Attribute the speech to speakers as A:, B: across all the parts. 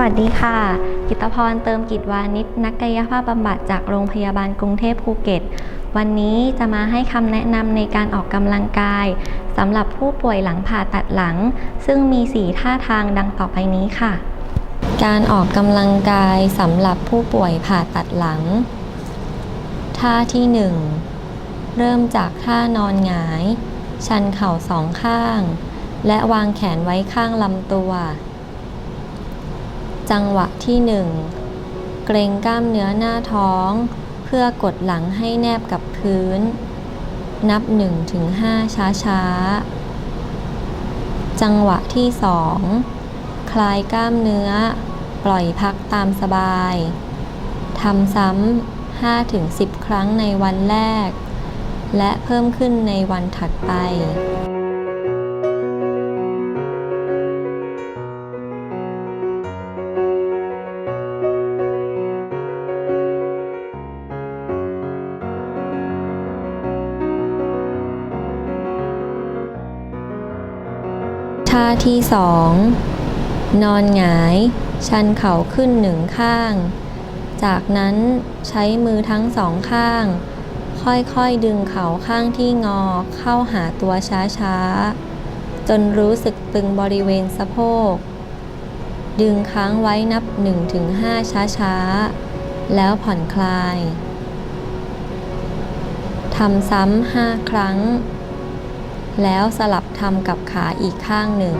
A: วัสดีค่ะ กิตพรเติมกิจวานิชนักกายภาพบำบัดจากโรงพยาบาลกรุงเทพภูเก็ต วันนี้จะมาให้คำแนะนำในการออกกำลังกายสำหรับผู้ป่วยหลังผ่าตัดหลัง ซึ่งมี4ท่าทางดังต่อไปนี้ค่ะ การออกกำลังกายสำหรับผู้ป่วยผ่าตัดหลัง ท่าที่ 1 เริ่มจากท่านอนหงาย ชันเข่าสองข้าง และวางแขนไว้ข้างลำตัว จังหวะที่ 1 เกรงกล้ามเนื้อหน้าท้อง เพื่อกดหลังให้แนบกับพื้น นับ 1-5 ช้าๆจังหวะที่ 2 คลายกล้ามเนื้อ ปล่อยพักตามสบาย ทำซ้ำ 5-10 ครั้งในวันแรก และเพิ่มขึ้นในวันถัดไป ท่าที่สองนอนหงาย ชันเข่าขึ้นหนึ่งข้าง จากนั้นใช้มือทั้งสองข้าง ค่อยๆดึงเข่าข้างที่งอเข้าหาตัวช้าๆ จนรู้สึกตึงบริเวณสะโพก ดึงค้างไว้นับ 1-5 ช้าๆ แล้วผ่อนคลายทำซ้ำห้าครั้ง แล้วสลับทำกับขาอีกข้างหนึ่ง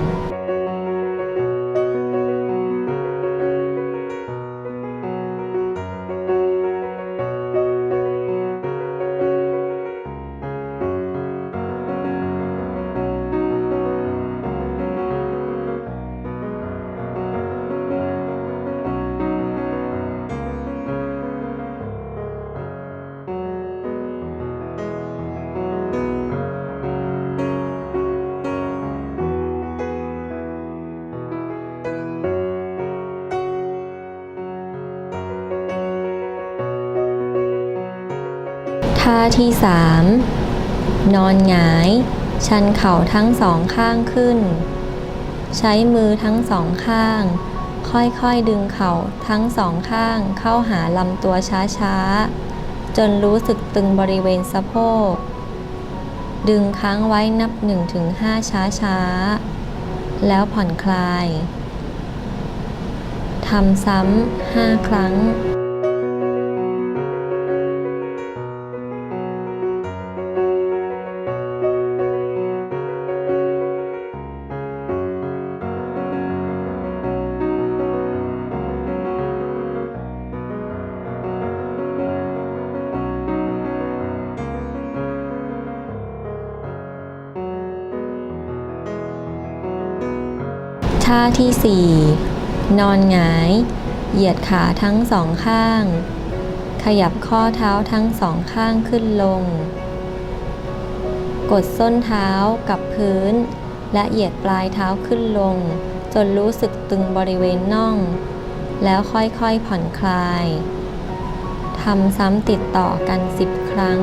A: ท่าที่ 3 นอนหงาย ชันเข่าทั้งสองข้างขึ้น ใช้มือทั้งสองข้าง ค่อยๆดึงเข่าทั้งสองข้างเข้าหาลำตัวช้าๆ จนรู้สึกตึงบริเวณสะโพก ดึงค้างไว้นับ 1-5 ช้าๆ แล้วผ่อนคลายทำซ้ำห้าครั้ง ท่าที่ 4 นอนหงาย เหยียดขาทั้งสองข้าง ขยับข้อเท้าทั้งสองข้างขึ้นลง กดส้นเท้ากับพื้น และเหยียดปลายเท้าขึ้นลง จนรู้สึกตึงบริเวณน่อง แล้วค่อยๆผ่อนคลายทำซ้ำติดต่อกัน 10 ครั้ง